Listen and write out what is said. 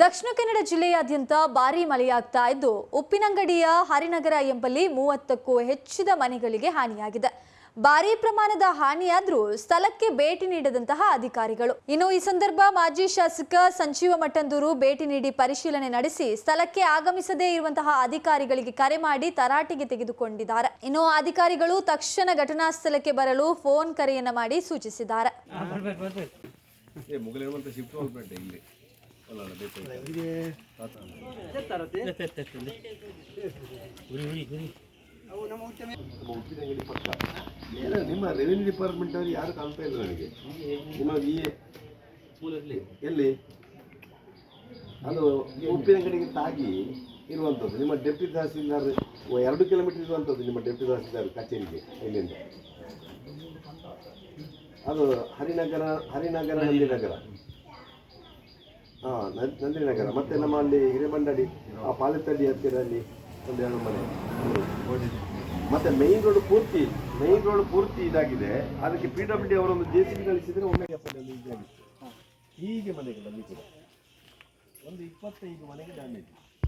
ದಕ್ಷಿಣ ಕನ್ನಡ ಜಿಲ್ಲೆಯಾದ್ಯಂತ ಭಾರೀ ಮಳೆಯಾಗ್ತಾ ಇದ್ದು ಉಪ್ಪಿನಂಗಡಿಯ ಹರಿನಗರ ಎಂಬಲ್ಲಿ ಮೂವತ್ತಕ್ಕೂ ಹೆಚ್ಚಿದ ಮನೆಗಳಿಗೆ ಹಾನಿಯಾಗಿದೆ. ಭಾರೀ ಪ್ರಮಾಣದ ಹಾನಿಯಾದರೂ ಸ್ಥಳಕ್ಕೆ ಭೇಟಿ ನೀಡದಂತಹ ಅಧಿಕಾರಿಗಳು. ಇನ್ನು ಈ ಸಂದರ್ಭ ಮಾಜಿ ಶಾಸಕ ಸಂಜೀವ ಮಟ್ಟಂದೂರು ಭೇಟಿ ನೀಡಿ ಪರಿಶೀಲನೆ ನಡೆಸಿ ಸ್ಥಳಕ್ಕೆ ಆಗಮಿಸದೇ ಇರುವಂತಹ ಅಧಿಕಾರಿಗಳಿಗೆ ಕರೆ ಮಾಡಿ ತರಾಟೆಗೆ ತೆಗೆದುಕೊಂಡಿದ್ದಾರೆ. ಇನ್ನು ಅಧಿಕಾರಿಗಳು ತಕ್ಷಣ ಘಟನಾ ಸ್ಥಳಕ್ಕೆ ಬರಲು ಫೋನ್ ಕರೆಯನ್ನ ಮಾಡಿ ಸೂಚಿಸಿದ್ದಾರೆ. ನಮ್ಮ ರೆವಿನ್ಯೂ ಡಿಪಾರ್ಟ್ಮೆಂಟ್ ಅವ್ರು ಯಾರು ಕಾಣ್ತಾ ಇಲ್ಲ ನನಗೆ ನಿಮ್ಮ ವಿ ಎಲ್ಲಿ? ಅದು ಉಪ್ಪಿನ ಉಪ್ಪಿನಂಗಡಿಗೆ ತಾಗಿ ಇರುವಂಥದ್ದು ನಿಮ್ಮ ಡೆಪ್ಟಿ ತಹಸೀಲ್ದಾರ್ ಎರಡು ಕಿಲೋಮೀಟರ್ ಇರುವಂಥದ್ದು ನಿಮ್ಮ ಡೆಪ್ಟಿ ತಹಸೀಲ್ದಾರ್ ಕಚೇರಿಗೆ ಇಲ್ಲಿಂದ. ಅದು ಹರಿನಗರ ಹರಿನಗರ ನಂದಿನಗರ. ಹಾಂ ನಂದಿನಗರ ಮತ್ತೆ ನಮ್ಮ ಅಲ್ಲಿ ಹಿರೇಮಂಡಳಿ, ಆ ಪಾಲಿತಳ್ಳಿ ಹತ್ತಿರ ಅಲ್ಲಿ ಒಂದು ಎರಡು ಮನೆ. ಮತ್ತೆ ಮೈನ್ ರೋಡ್ ಪೂರ್ತಿ ಮೈನ್ ರೋಡ್ ಪೂರ್ತಿ ಇದಾಗಿದೆ. ಅದಕ್ಕೆ ಪಿ ಡಬ್ಲ್ಯೂ ಡಿ ಅವರೊಂದು ಜೆ ಸಿ ಬಿ ಕಳಿಸಿದ್ರೆ ಒಮ್ಮೆ ಹೀಗೆ ಮನೆಗಳು ಒಂದು ಇಪ್ಪತ್ತೈದು ಮನೆಗೆ ಡ್ಯಾಮೇಜ್